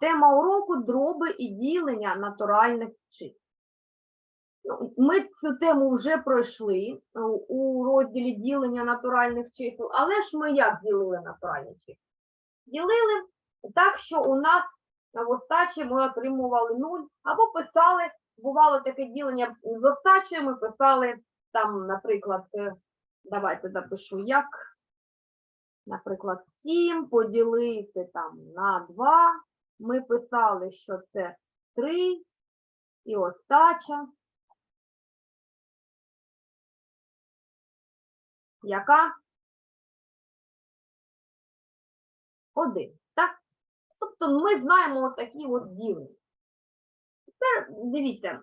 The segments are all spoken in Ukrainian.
Тема уроку дроби і ділення натуральних чисел. Ну, Ми цю тему вже пройшли е, у розділі ділення натуральних чисел, але ж ми як ділили натуральні числа? Ділили так, що у нас в остачі ми отримували 0, або писали, бувало таке ділення з остачею, ми писали там, наприклад, е, давайте запишу як, наприклад, 7 поділити там на 2, ми писали, що це 3 і остача. Яка? Один. Так? Тобто ми знаємо такі от ділення. Тепер дивіться,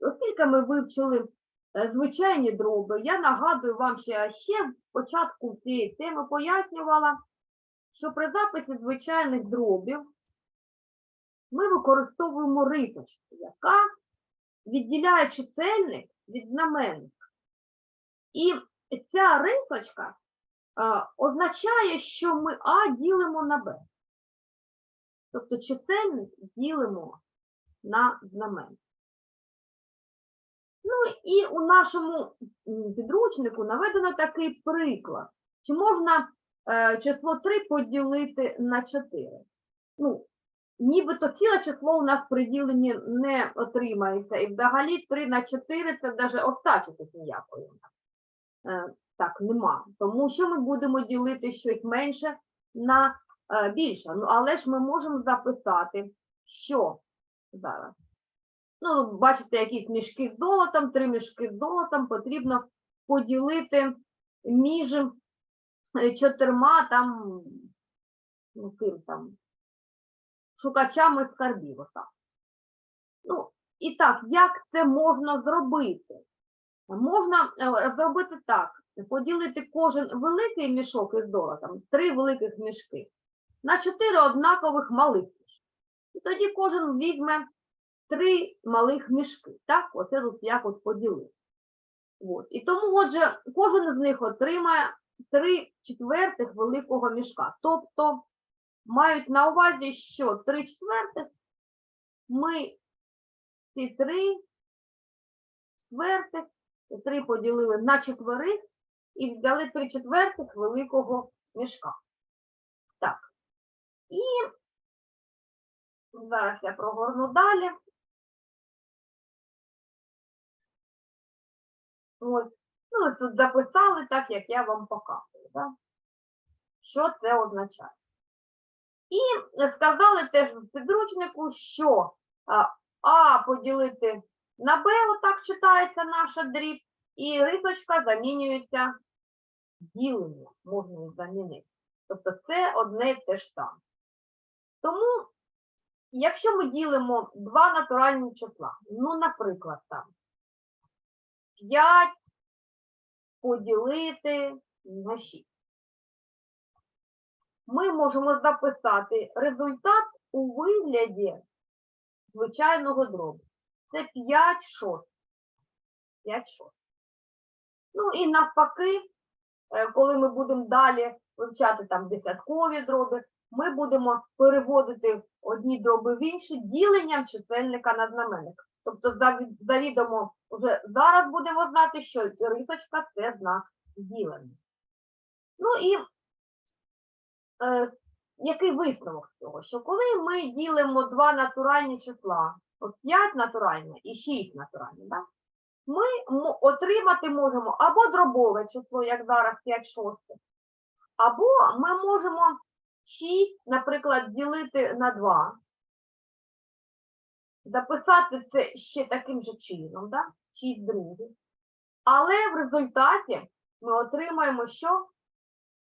оскільки ми вивчили е, звичайні дроби, я нагадую вам, що я ще в початку цієї теми пояснювала, що при записі звичайних дробів ми використовуємо рисочку, яка відділяє чисельник від знаменника. І ця рисочка а, означає, що ми А ділимо на Б. Тобто чисельник ділимо на знаменник. Ну і у нашому підручнику наведено такий приклад. Чи можна е, число 3 поділити на 4? Нібито ціле число у нас при діленні не отримається. І взагалі 3 на 4 це навіть остачі тут ніякої. Е, так, нема. Тому що ми будемо ділити щось менше на е, більше. Ну, але ж ми можемо записати, що зараз. Ну, бачите, якісь мішки з золотом, три мішки з золотом потрібно поділити між е, чотирма там, ну, ким там, шукачами скарбів. Ну, і так, як це можна зробити? Можна е, зробити так: поділити кожен великий мішок із золотом, три великих мішки, на чотири однакових малих мішки. І тоді кожен візьме три малих мішки. Так, оце тут як от поділити. От. І тому, отже, кожен з них отримає три четвертих великого мішка. Тобто мають на увазі, що три четвертих ми ці три четвертих, три поділили на четверих і взяли три четвертих великого мішка. Так. І зараз я прогорну далі. Ось. Ну, тут записали так, як я вам показую. Да? Що це означає? І сказали теж в підручнику, що а, поділити на Б, отак читається наша дріб, і рисочка замінюється діленням, можна замінити. Тобто це одне і те ж саме. Тому, якщо ми ділимо два натуральні числа, ну, наприклад, там 5 поділити на 6. Ми можемо записати результат у вигляді звичайного дробу. Це 5 шостих. 5 шостих. Ну і навпаки, е, коли ми будемо далі вивчати там десяткові дроби, ми будемо переводити одні дроби в інші діленням чисельника на знаменник. Тобто завідомо вже зараз будемо знати, що рисочка це знак ділення. Ну і е, який висновок з цього? Що коли ми ділимо два натуральні числа, от 5 натуральне і 6 натуральне, да? ми отримати можемо або дробове число, як зараз 5 шостих, або ми можемо 6, наприклад, ділити на 2. Записати це ще таким же чином, да? 6 других. Але в результаті ми отримаємо що?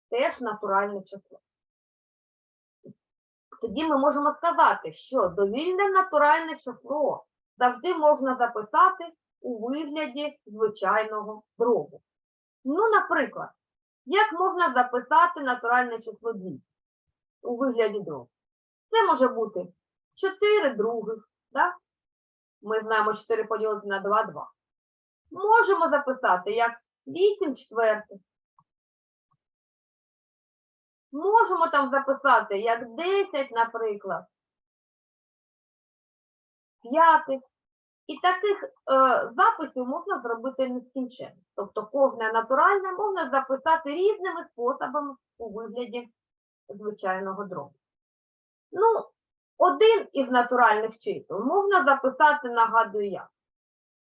Теж натуральне число. Тоді ми можемо сказати, що довільне натуральне число завжди можна записати у вигляді звичайного дробу. Ну, наприклад, як можна записати натуральне число 2 у вигляді дробу? Це може бути 4 других, да? ми знаємо 4 поділити на 2, 2. Можемо записати як 8 четвертих. Можемо там записати як 10, наприклад. п'ятих. І таких е, записів можна зробити нескінченно. Тобто кожне натуральне можна записати різними способами у вигляді звичайного дробу. Ну, один із натуральних чисел можна записати, нагадую як.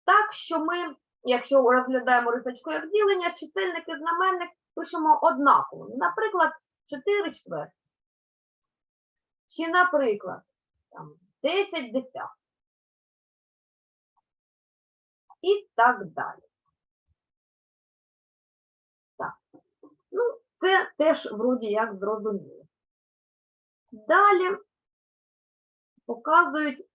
Так, що ми, якщо розглядаємо рисочку як ділення, чисельник і знаменник пишемо однаково. Наприклад, 4 четвертих. Чи, наприклад, там, 10 десятих. І так далі. Так. Ну, це теж вроді як зрозуміло. Далі показують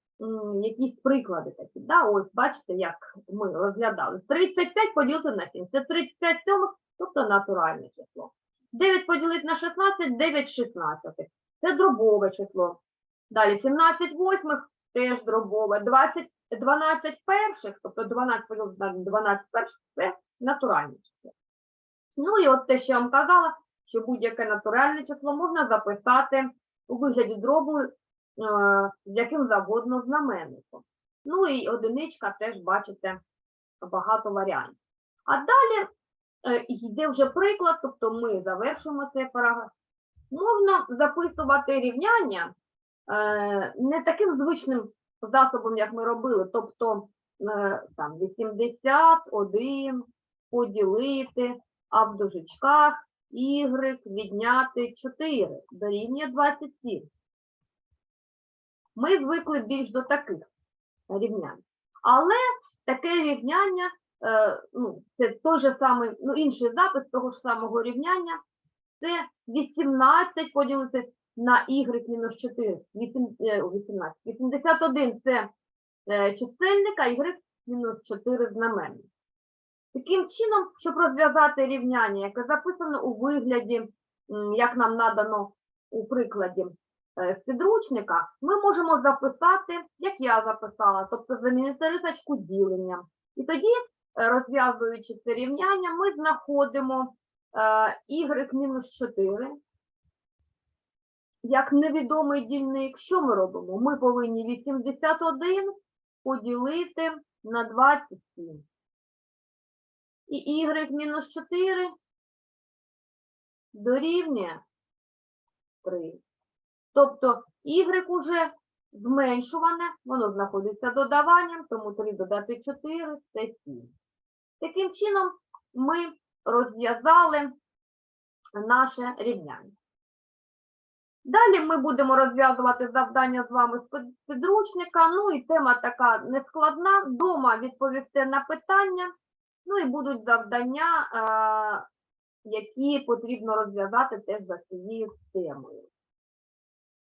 якісь приклади такі. Да? Ось бачите, як ми розглядали. 35 поділити на 7. Це 35 сьомих, тобто натуральне число. 9 поділити на 16, 9 шістнадцятих. Це дробове число. Далі 17 восьмих теж дробове. 20, 12 перших, тобто 12 поділити на 12 перших, це натуральне число. Ну і от те, що я вам казала, що будь-яке натуральне число можна записати у вигляді дробу е, з яким завгодно знаменником. Ну і одиничка теж бачите багато варіантів. А далі йде вже приклад, тобто ми завершуємо цей параграф. Можна записувати рівняння е, не таким звичним засобом, як ми робили, тобто е, там 81 поділити, а в дужечках y відняти 4 дорівнює 27. Ми звикли більш до таких рівнянь. Але таке рівняння, е, ну, це той же самий, ну, інший запис того ж самого рівняння, це 18 поділити на y мінус 4. Вісім- е, 18. 81 це е, чисельник, а y мінус 4 знаменник. Таким чином, щоб розв'язати рівняння, яке записано у вигляді, як нам надано у прикладі е, з підручника, ми можемо записати, як я записала, тобто замінити рисочку ділення. І тоді, е, розв'язуючи це рівняння, ми знаходимо е, y мінус 4 як невідомий дільник. Що ми робимо? Ми повинні 81 поділити на 27. І y мінус 4 дорівнює 3. Тобто y уже зменшуване, воно знаходиться додаванням, тому 3 додати 4 це 7. Таким чином ми розв'язали наше рівняння. Далі ми будемо розв'язувати завдання з вами з підручника. Ну і тема така нескладна. Дома відповісти на питання. Ну і будуть завдання, е, які потрібно розв'язати теж за цією темою.